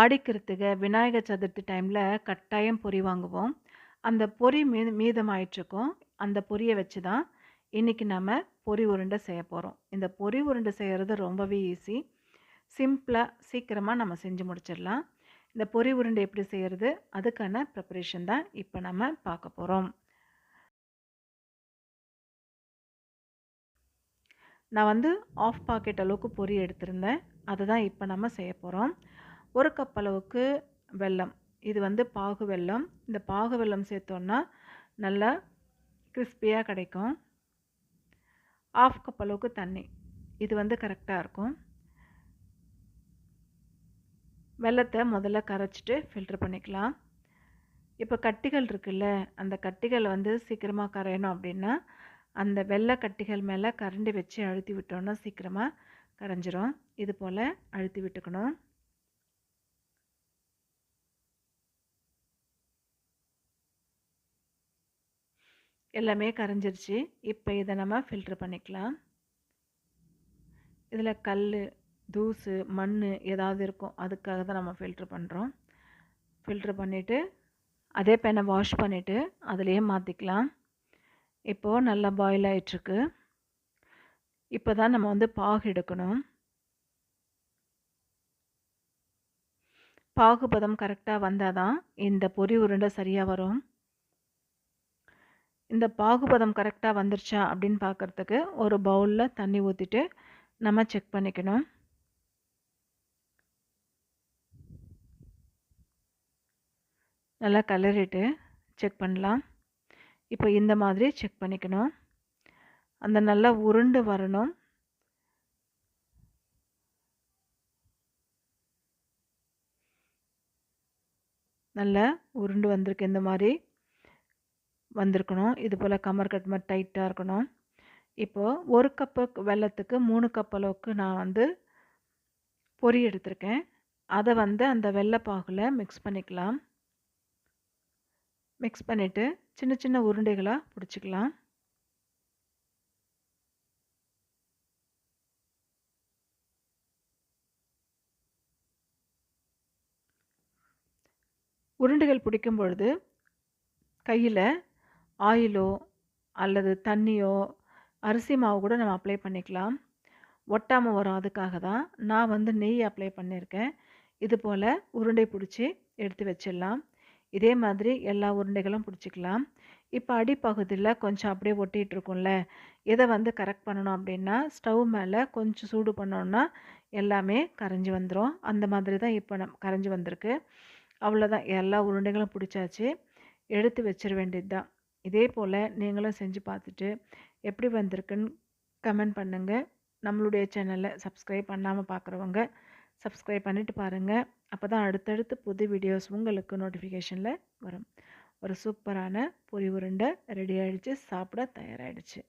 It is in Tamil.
ஆடிக்கிறதுக்கு விநாயகர் சதுர்த்தி டைமில் கட்டாயம் பொரி வாங்குவோம். அந்த பொரி மீ மீதமாயிட்ருக்கோம் அந்த பொரியை வச்சு தான் இன்னைக்கு நம்ம பொரி உருண்டை செய்ய போகிறோம் இந்த பொரி உருண்டை செய்கிறது ரொம்பவே ஈஸி. சிம்பிளாக சீக்கிரமாக நம்ம செஞ்சு முடிச்சிடலாம். இந்த பொரி உருண்டை எப்படி செய்கிறது அதுக்கான ப்ரிப்பரேஷன் தான் இப்போ நம்ம பார்க்க போகிறோம் நான் வந்து 1/2 பாக்கெட் அளவுக்கு பொரி எடுத்திருந்தேன். அதை தான் இப்போ நம்ம செய்ய போகிறோம் ஒரு கப் அளவுக்கு வெல்லம். இது வந்து பாகு வெல்லம். இந்த பாகு வெல்லம் சேர்த்தோன்னா நல்லா கிறிஸ்பியாக கிடைக்கும். 1/2 கப் அளவுக்கு தண்ணி. இது வந்து கரெக்டாக இருக்கும். வெள்ளத்தை முதல்ல கரைச்சிட்டு ஃபில்டர் பண்ணிக்கலாம். இப்போ கட்டிகள் இருக்குல்ல, அந்த கட்டிகள் வந்து சீக்கிரமாக கரையணும் அப்படின்னா அந்த வெள்ளை கட்டிகள் மேலே கரண்டி வச்சு அழுத்தி விட்டோன்னா சீக்கிரமாக கரைஞ்சிரும். இது போல் அழுத்தி விட்டுக்கணும். எல்லாமே கரைஞ்சிருச்சு. இப்போ இதை நம்ம ஃபில்ட்ரு பண்ணிக்கலாம். இதில் கல் தூசு, மண் ஏதாவது இருக்கும். அதுக்காக தான் நம்ம ஃபில்ட்ரு பண்ணுறோம் ஃபில்ட்ரு பண்ணிவிட்டு அதே பேன வாஷ் பண்ணிவிட்டு அதுலேயே மாற்றிக்கலாம் இப்போது நல்லா பாயில் ஆகிட்டுருக்கு இப்போ தான் நம்ம வந்து பாகு எடுக்கணும். பாகுபதம் கரெக்டாக வந்தால் தான் இந்த பொரி உருண்டை சரியாக வரும். இந்த பாகுபதம் கரெக்டாக வந்துருச்சா அப்படின்னு பார்க்கறதுக்கு ஒரு பவுலில் தண்ணி ஊற்றிட்டு நம்ம செக் பண்ணிக்கணும். நல்லா கலரிட்டு செக் பண்ணலாம். இப்போ இந்த மாதிரி செக் பண்ணிக்கணும். அந்த நல்லா உருண்டு வரணும். நல்லா உருண்டு வந்திருக்கு. இந்த மாதிரி வந்திருக்கணும். இது போல் கமர் கட் மாதிரி டைட்டாக இருக்கணும். இப்போது ஒரு கப்பு வெல்லத்துக்கு 3 கப் அளவுக்கு நான் வந்து பொறி எடுத்திருக்கேன். அதை வந்து அந்த வெல்ல மிக்ஸ் பண்ணிக்கலாம். மிக்ஸ் பண்ணிவிட்டு சின்ன சின்ன உருண்டைகளாக பிடிச்சிக்கலாம் உருண்டைகள் பிடிக்கும் பொழுது, கையில் ஆயிலோ அல்லது தண்ணியோ, அரிசி மாவு கூட நம்ம அப்ளை பண்ணிக்கலாம். ஒட்டாமல் வரும் அதுக்காக தான். நான் வந்து நெய் அப்ளை பண்ணியிருக்கேன். இது போல் உருண்டை பிடிச்சி எடுத்து வச்சிடலாம். இதே மாதிரி எல்லா உருண்டைகளும் பிடிச்சிக்கலாம் இப்போ அடிப்பகுதியில் கொஞ்சம் அப்படியே ஒட்டிகிட்டு இருக்கும்ல, இதை வந்து கரெக்ட் பண்ணணும் அப்படின்னா, ஸ்டவ் மேலே கொஞ்சம் சூடு பண்ணோன்னா எல்லாமே கரைஞ்சி வந்துடும் அந்த மாதிரி தான் இப்போ நம் கரைஞ்சி வந்திருக்கு. அவ்வளோதான் எல்லா உருண்டைகளும் பிடிச்சாச்சு எடுத்து வச்சிட வேண்டியது தான். இதே போல் நீங்களும் செஞ்சு பார்த்துட்டு, எப்படி வந்திருக்குன்னு கமெண்ட் பண்ணுங்கள் நம்மளுடைய சேனலை சப்ஸ்கிரைப் பண்ணாமல் பார்க்குறவங்க, சப்ஸ்கிரைப் பண்ணிவிட்டு பாருங்கள் அப்போ தான் அடுத்தடுத்து புது வீடியோஸ் உங்களுக்கு நோட்டிஃபிகேஷனில் வரும். ஒரு சூப்பரான பொரி உருண்டை ரெடி ஆகிடுச்சு சாப்பிட தயாராகிடுச்சு